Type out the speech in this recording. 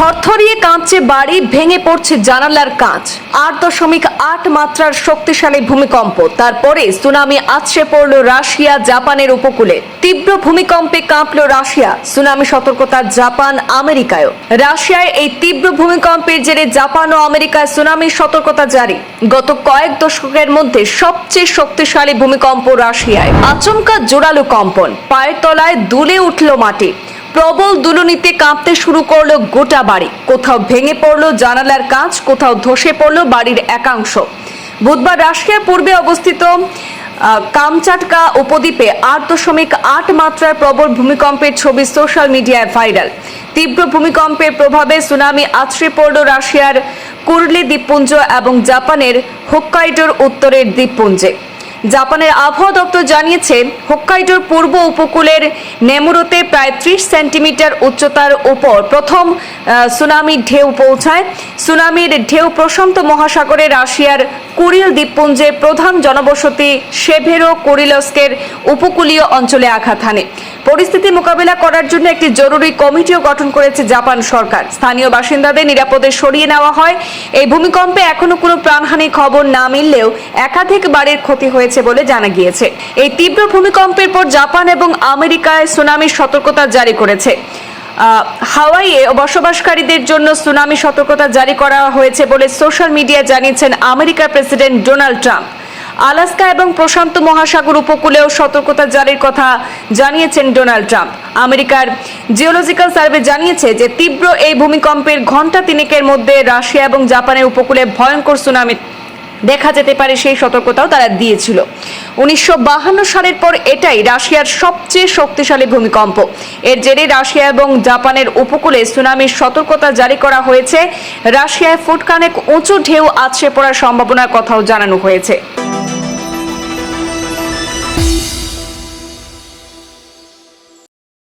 থরথরিয়ে কাঁপছে বাড়ি, ভেঙে পড়ছে জানালার কাঁচ। আট দশমিক আট মাত্রার শক্তিশালী ভূমিকম্প। তারপরে সুনামি আছড়ে পড়ল রাশিয়া, জাপানের উপকূলে। তীব্র ভূমিকম্পে কাঁপল রাশিয়া। সুনামি সতর্কতা জাপান আমেরিকায়ও। রাশিয়ায় এই তীব্র ভূমিকম্পের জেরে জাপান ও আমেরিকায় সুনামির সতর্কতা জারি। গত কয়েক দশকের মধ্যে সবচেয়ে শক্তিশালী ভূমিকম্প রাশিয়ায়। আচমকা জোরালো কম্পন। পায়ের তলায় দুলে উঠল মাটি। প্রবল দুলুনিতে কাঁপতে শুরু করল গোটা বাড়ি। কোথাও ভেঙে পড়ল জানালার কাঁচ, কোথাও ধসে পড়ল বাড়ির একাংশ। বুধবার রাশিয়ার পূর্বে অবস্থিত কামচাটকা উপদ্বীপে আট দশমিক আট মাত্রার প্রবল ভূমিকম্পের ছবি সোশ্যাল মিডিয়ায় ভাইরাল। তীব্র ভূমিকম্পের প্রভাবে সুনামি আছড়ে পড়ল রাশিয়ার কুর্লি দ্বীপপুঞ্জ এবং জাপানের হোক্কাইডোর উত্তরের দ্বীপপুঞ্জে। জাপানের আবহাওয়া দপ্তর জানিয়েছে হোক্কাইডোর পূর্ব উপকূলের নেমুরোতে প্রায় ত্রিশ সেন্টিমিটার উচ্চতার উপর প্রথম সুনামি সুনামির ঢেউ পৌঁছায়। সুনামির ঢেউ প্রশান্ত মহাসাগরে রাশিয়ার কুরিল দ্বীপপুঞ্জের প্রধান জনবসতি সেভেরো কুরিলস্কের উপকূলীয় অঞ্চলে আঘাত হানে। পরিস্থিতি মোকাবিলা করার জন্য একটি জরুরি কমিটিও গঠন করেছে জাপান সরকার। স্থানীয় বাসিন্দাদের নিরাপদে সরিয়ে নেওয়া হয়। এই ভূমিকম্পে এখনও কোনো প্রাণহানির খবর না মিললেও একাধিক বাড়ির ক্ষতি হয়েছে বলে জানা গিয়েছে। এই তীব্র ভূমিকম্পের পর জাপান এবং আমেরিকায় সুনামির সতর্কতা জারি করেছে। হাওয়াইয়ে বসবাসকারীদের জন্য সুনামি সতর্কতা জারি করা হয়েছে বলে সোশ্যাল মিডিয়া জানিয়েছেন আমেরিকার প্রেসিডেন্ট ডোনাল্ড ট্রাম্প। আলাস্কা এবং প্রশান্ত মহাসাগর উপকূলেও সতর্কতা জারির কথা জানিয়েছেন ডোনাল্ড ট্রাম্প। আমেরিকার জিওলজিক্যাল সার্ভে জানিয়েছে যে তীব্র এই ভূমিকম্পের ঘণ্টা তিনেকের মধ্যে রাশিয়া এবং জাপানের উপকূলে ভয়ঙ্কর সুনামি দেখা যেতে পারে সেই সতর্কতাও তারা দিয়েছিল। উনিশশো সালের পর এটাই রাশিয়ার সবচেয়ে শক্তিশালী ভূমিকম্প। এর জেরে রাশিয়া এবং জাপানের উপকূলে সুনামির সতর্কতা জারি করা হয়েছে। রাশিয়ায় ফুটকানেক উঁচু ঢেউ আছড়ে পড়ার সম্ভাবনার কথাও জানানো হয়েছে।